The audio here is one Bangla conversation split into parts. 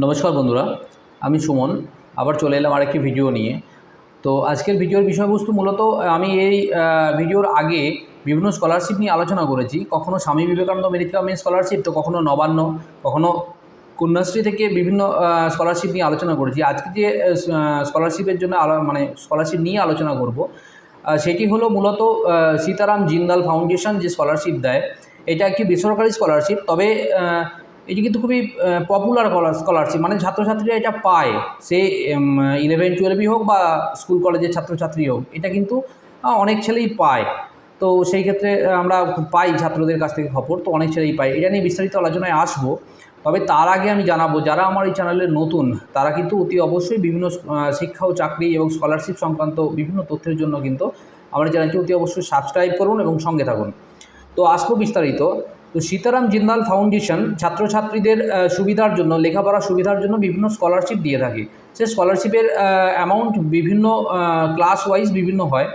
নমস্কার বন্ধুরা, আমি সুমন। আবার চলে এলাম আরেকটি ভিডিও নিয়ে। তো আজকের ভিডিওর বিষয়বস্তু মূলত, আমি এই ভিডিওর আগে বিভিন্ন স্কলারশিপ নিয়ে আলোচনা করেছি। কখনো স্বামী বিবেকানন্দ মেরিটকামী স্কলারশিপ তো কখনো নবান্ন, কখনো কন্যাশ্রী থেকে বিভিন্ন স্কলারশিপ নিয়ে আলোচনা করেছি। আজকে যে স্কলারশিপের জন্য মানে স্কলারশিপ নিয়ে আলোচনা করব সেটি হলো মূলত সীতারাম জিন্দাল ফাউন্ডেশন যে স্কলারশিপ দেয়, এটা একটি বেসরকারি স্কলারশিপ তবে এটি কিন্তু খুবই পপুলার স্কলারশিপ মানে ছাত্রছাত্রীরা এটা পায়। সে ইলেভেন টুয়েলভই হোক বা স্কুল কলেজের ছাত্রছাত্রী হোক, এটা কিন্তু অনেক ছেলেই পায়। তো সেই ক্ষেত্রে আমরা পাই ছাত্রদের কাছ থেকে খবর, তো অনেক ছেলেই পাই এটা নিয়ে বিস্তারিত আলোচনায় আসব। তবে তার আগে আমি জানাব, যারা আমার এই চ্যানেলে নতুন, তারা কিন্তু অতি অবশ্যই বিভিন্ন শিক্ষা ও চাকরি এবং স্কলারশিপ সংক্রান্ত বিভিন্ন তথ্যের জন্য কিন্তু আমার চ্যানেলটি অতি অবশ্যই সাবস্ক্রাইব করুন এবং সঙ্গে থাকুন। তো আসব বিস্তারিত। তো সীতারাম জিন্দাল ফাউন্ডেশন ছাত্রছাত্রীদের সুবিধার জন্য, লেখাপড়া সুবিধার জন্য বিভিন্ন স্কলারশিপ দিয়ে থাকে। সে স্কলারশিপের অ্যামাউন্ট বিভিন্ন ক্লাস ওয়াইজ বিভিন্ন হয়।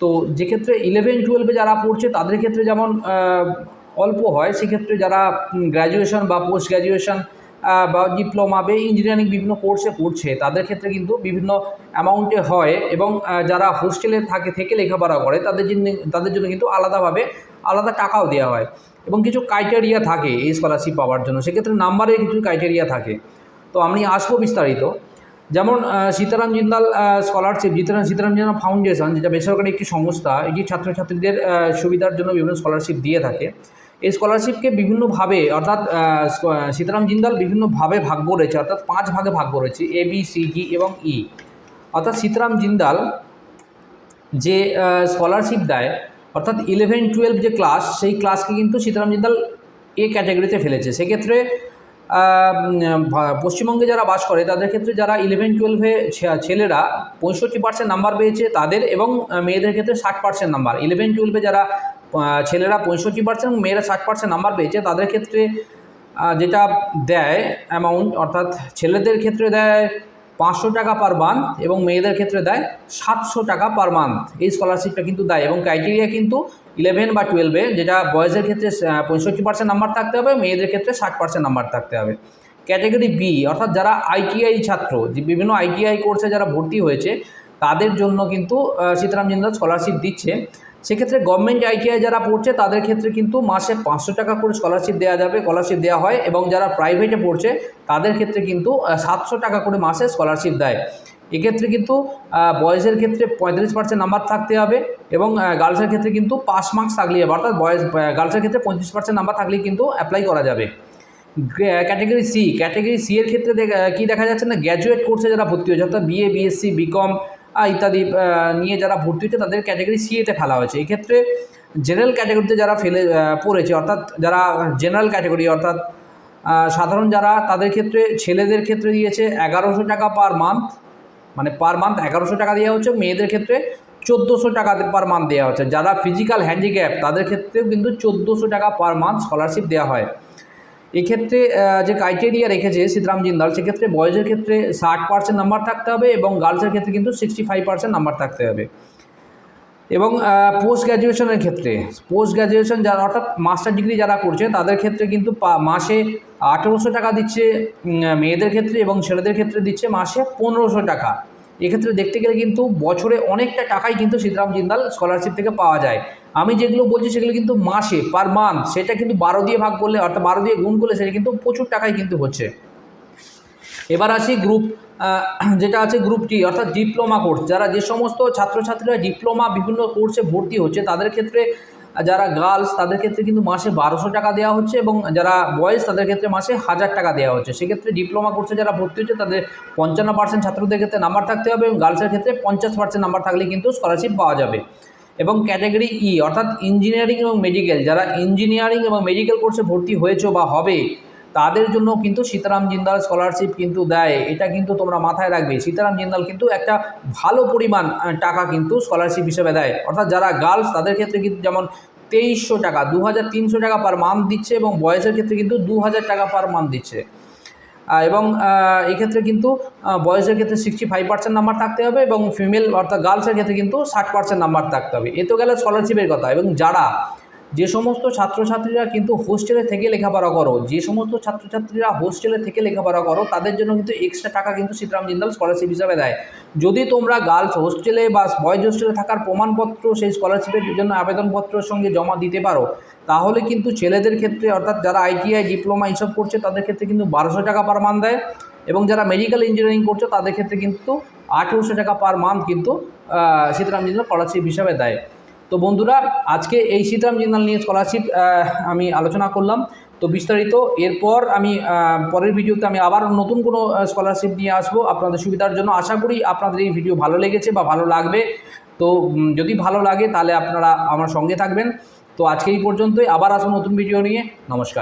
তো যেক্ষেত্রে ইলেভেন টুয়েলভে যারা পড়ছে, তাদের ক্ষেত্রে যেমন অল্প হয়, সেক্ষেত্রে যারা গ্র্যাজুয়েশন বা পোস্ট গ্র্যাজুয়েশন বা ডিপ্লোমা বা ইঞ্জিনিয়ারিং বিভিন্ন কোর্সে পড়ছে, তাদের ক্ষেত্রে কিন্তু বিভিন্ন অ্যামাউন্টে হয় এবং যারা হোস্টেলে থাকে, থেকে লেখাপড়া করে, তাদের জন্য তাদের জন্য কিন্তু আলাদাভাবে আলাদা টাকাও দেওয়া হয় এবং কিছু ক্রাইটেরিয়া থাকে এই স্কলারশিপ পাওয়ার জন্য। সেক্ষেত্রে নাম্বারের কিছু ক্রাইটেরিয়া থাকে। তো আমি আসব বিস্তারিত। যেমন সীতারাম জিন্দাল স্কলারশিপ সীতারাম সীতারাম জিন্দাল ফাউন্ডেশন যেটা বেসরকারি একটি সংস্থা, এটি ছাত্রছাত্রীদের সুবিধার জন্য বিভিন্ন স্কলারশিপ দিয়ে থাকে। এই স্কলারশিপকে বিভিন্নভাবে, অর্থাৎ সীতারাম জিন্দাল বিভিন্নভাবে ভাগ করেছে অর্থাৎ পাঁচ ভাগে ভাগ করেছে এ বি সি ডি এবং ই অর্থাৎ সীতারাম জিন্দাল যে স্কলারশিপ দেয়, অর্থাৎ ইলেভেন টুয়েলভ যে ক্লাস সেই ক্লাসকে কিন্তু সীতারাম জিন্দাল এ ক্যাটাগরিতে ফেলেছে। সেক্ষেত্রে পশ্চিমবঙ্গে যারা বাস করে, তাদের ক্ষেত্রে যারা ইলেভেন টুয়েলভে ছেলেরা পঁয়ষট্টি পার্সেন্ট নাম্বার পেয়েছে তাদের এবং মেয়েদের ক্ষেত্রে ষাট পার্সেন্ট নাম্বার ইলেভেন টুয়েলভে যারা ছেলেরা পঁয়ষট্টি পার্সেন্ট এবং মেয়েরা ষাট পার্সেন্ট নাম্বার পেয়েছে, তাদের ক্ষেত্রে যেটা দেয় অ্যামাউন্ট অর্থাৎ ছেলেদের ক্ষেত্রে দেয় পাঁচশো টাকা পার মান্থ এবং মেয়েদের ক্ষেত্রে দেয় সাতশো টাকা পার মান্থ এই স্কলারশিপটা কিন্তু দেয় এবং ক্রাইটেরিয়া কিন্তু ইলেভেন বা টুয়েলভে যেটা বয়েজের ক্ষেত্রে পঁয়ষট্টি পার্সেন্ট নাম্বার থাকতে হবে, মেয়েদের ক্ষেত্রে ষাট পার্সেন্ট নাম্বার থাকতে হবে। ক্যাটাগরি বি অর্থাৎ যারা আইটিআই ছাত্র, যে বিভিন্ন আইটিআই কোর্সে যারা ভর্তি হয়েছে, তাদের জন্য কিন্তু সীতারাম জিন্দাল স্কলারশিপ দিচ্ছে। সেক্ষেত্রে গভর্নমেন্ট আইটিআই যারা পড়ছে, তাদের ক্ষেত্রে কিন্তু মাসে পাঁচশো টাকা করে স্কলারশিপ দেওয়া যাবে স্কলারশিপ দেওয়া হয় এবং যারা প্রাইভেটে পড়ছে, তাদের ক্ষেত্রে কিন্তু সাতশো টাকা করে মাসে স্কলারশিপ দেয়। এক্ষেত্রে কিন্তু বয়েজের ক্ষেত্রে পঁয়তাল্লিশ পার্সেন্ট নাম্বার থাকতে হবে এবং গার্লসের ক্ষেত্রে কিন্তু পাস মার্কস থাকলে হবে অর্থাৎ বয়েজ গার্লসের ক্ষেত্রে পঁয়ত্রিশ পার্সেন্ট নাম্বার থাকলে কিন্তু অ্যাপ্লাই করা যাবে। ক্যাটাগরি সি ক্যাটাগরি সি এর ক্ষেত্রে কি দেখা যাচ্ছে না গ্র্যাজুয়েট কোর্সে যারা ভর্তি হয়েছে, অর্থাৎ বিএ বিএসসি বিকম ইত্যাদি নিয়ে যারা ভর্তি হচ্ছে তাদের ক্যাটাগরি সি এতে ফেলা হয়েছে। এক্ষেত্রে জেনারেল ক্যাটাগরিতে যারা ফেলে পড়েছে, অর্থাৎ যারা জেনারেল ক্যাটাগরি অর্থাৎ সাধারণ যারা, তাদের ক্ষেত্রে, ছেলেদের ক্ষেত্রে দিয়েছে এগারোশো টাকা পার মান্থ মানে পার মান্থ এগারোশো টাকা দেওয়া হচ্ছে, মেয়েদের ক্ষেত্রে চোদ্দোশো টাকা পার মান্থ দেওয়া হচ্ছে। যারা ফিজিক্যাল হ্যান্ডিক্যাপ তাদের ক্ষেত্রেও কিন্তু চোদ্দোশো টাকা পার মান্থ স্কলারশিপ দেওয়া হয়। এক্ষেত্রে যে ক্রাইটেরিয়া রেখেছে সীতারাম জিন্দাল, সেক্ষেত্রে বয়েজের ক্ষেত্রে ষাট পার্সেন্ট নাম্বার থাকতে হবে এবং গার্লসের ক্ষেত্রে কিন্তু সিক্সটি ফাইভ পার্সেন্ট নাম্বার থাকতে হবে। এবং পোস্ট গ্র্যাজুয়েশনের ক্ষেত্রে পোস্ট গ্র্যাজুয়েশন যারা, অর্থাৎ মাস্টার ডিগ্রি যারা করছে, তাদের ক্ষেত্রে কিন্তু মাসে আঠেরোশো টাকা দিচ্ছে মেয়েদের ক্ষেত্রে এবং ছেলেদের ক্ষেত্রে দিচ্ছে মাসে পনেরোশো টাকা। এক্ষেত্রে দেখতে গেলে কিন্তু বছরে অনেকটা টাকাই কিন্তু সীতারাম জিন্দাল স্কলারশিপ থেকে পাওয়া যায়। আমি যেগুলো বলছি সেগুলো কিন্তু মাসে পার মান্থ সেটা কিন্তু বারো দিয়ে ভাগ করলে, অর্থাৎ বারো দিয়ে গুণ করলে সেটা কিন্তু প্রচুর টাকাই কিন্তু হচ্ছে। এবার আসি গ্রুপ যেটা আছে গ্রুপ টি অর্থাৎ ডিপ্লোমা কোর্স যারা যে সমস্ত ছাত্রছাত্রীরা ডিপ্লোমা বিভিন্ন কোর্সে ভর্তি হচ্ছে, তাদের ক্ষেত্রে যারা গার্লস, তাদের ক্ষেত্রে কিন্তু মাসে বারোশো টাকা দেওয়া হচ্ছে এবং যারা বয়েজ, তাদের ক্ষেত্রে মাসে হাজার টাকা দেওয়া হচ্ছে। সেক্ষেত্রে ডিপ্লোমা কোর্সে যারা ভর্তি হচ্ছে, তাদের পঞ্চান্ন পার্সেন্ট ছাত্রদের ক্ষেত্রে নাম্বার থাকতে হবে এবং গার্লসের ক্ষেত্রে পঞ্চাশ পার্সেন্ট নাম্বার থাকলে কিন্তু স্কলারশিপ পাওয়া যাবে। এবং ক্যাটাগরি ই অর্থাৎ ইঞ্জিনিয়ারিং এবং মেডিকেল, যারা ইঞ্জিনিয়ারিং এবং মেডিকেল কোর্সে ভর্তি হয়েছে বা হবে, তাদের জন্য কিন্তু সীতারাম জিন্দাল স্কলারশিপ কিন্তু দেয়। এটা কিন্তু তোমরা মাথায় রাখবে। সীতারাম জিন্দাল কিন্তু একটা ভালো পরিমাণ টাকা কিন্তু স্কলারশিপ হিসেবে দেয়। অর্থাৎ যারা গার্লস, তাদের ক্ষেত্রে কিন্তু যেমন তেইশশো টাকা দু হাজার তিনশো টাকা পার মান্থ দিচ্ছে এবং বয়সের ক্ষেত্রে কিন্তু দু হাজার টাকা পার মান্থ দিচ্ছে। এবং এক্ষেত্রে কিন্তু বয়সের ক্ষেত্রে সিক্সটি ফাইভ পার্সেন্ট নাম্বার থাকতে হবে এবং ফিমেল অর্থাৎ গার্লসের ক্ষেত্রে কিন্তু ষাট পার্সেন্ট নাম্বার থাকতে হবে। এ তো গেল স্কলারশিপের কথা এবং যারা যে সমস্ত ছাত্রছাত্রীরা কিন্তু হোস্টেলে থেকে লেখাপড়া করো, যে সমস্ত ছাত্রছাত্রীরা হোস্টেলে থেকে লেখাপড়া করো, তাদের জন্য কিন্তু এক্সট্রা টাকা কিন্তু সীতারাম জিন্দাল স্কলারশিপ হিসাবে দেয়। যদি তোমরা গার্লস হোস্টেলে বা বয়েজ হোস্টেলে থাকার প্রমাণপত্র সেই স্কলারশিপের জন্য আবেদনপত্রের সঙ্গে জমা দিতে পারো, তাহলে কিন্তু ছেলেদের ক্ষেত্রে অর্থাৎ যারা আইটিআই ডিপ্লোমা এইসব করছে, তাদের ক্ষেত্রে কিন্তু বারোশো টাকা পার মান দেয় এবং যারা মেডিকেল ইঞ্জিনিয়ারিং করছে, তাদের ক্ষেত্রে কিন্তু আঠেরোশো টাকা পার মান্থ কিন্তু সীতারাম জিন্দাল স্কলারশিপ হিসাবে দেয়। তো বন্ধুরা, আজকে এই সীতারাম জিন্দাল নিয়ে স্কলারশিপ আমি আলোচনা করলাম। তো বিস্তারিত, এরপর আমি পরের ভিডিওতে আমি আবার নতুন কোনো স্কলারশিপ নিয়ে আসব আপনাদের সুবিধার জন্য। আশা করি আপনাদের এই ভিডিও ভালো লেগেছে বা ভালো লাগবে। তো যদি ভালো লাগে তাহলে আপনারা আমার সঙ্গে থাকবেন। তো আজকে এই পর্যন্তই, আবার আসব নতুন ভিডিও নিয়ে। নমস্কার।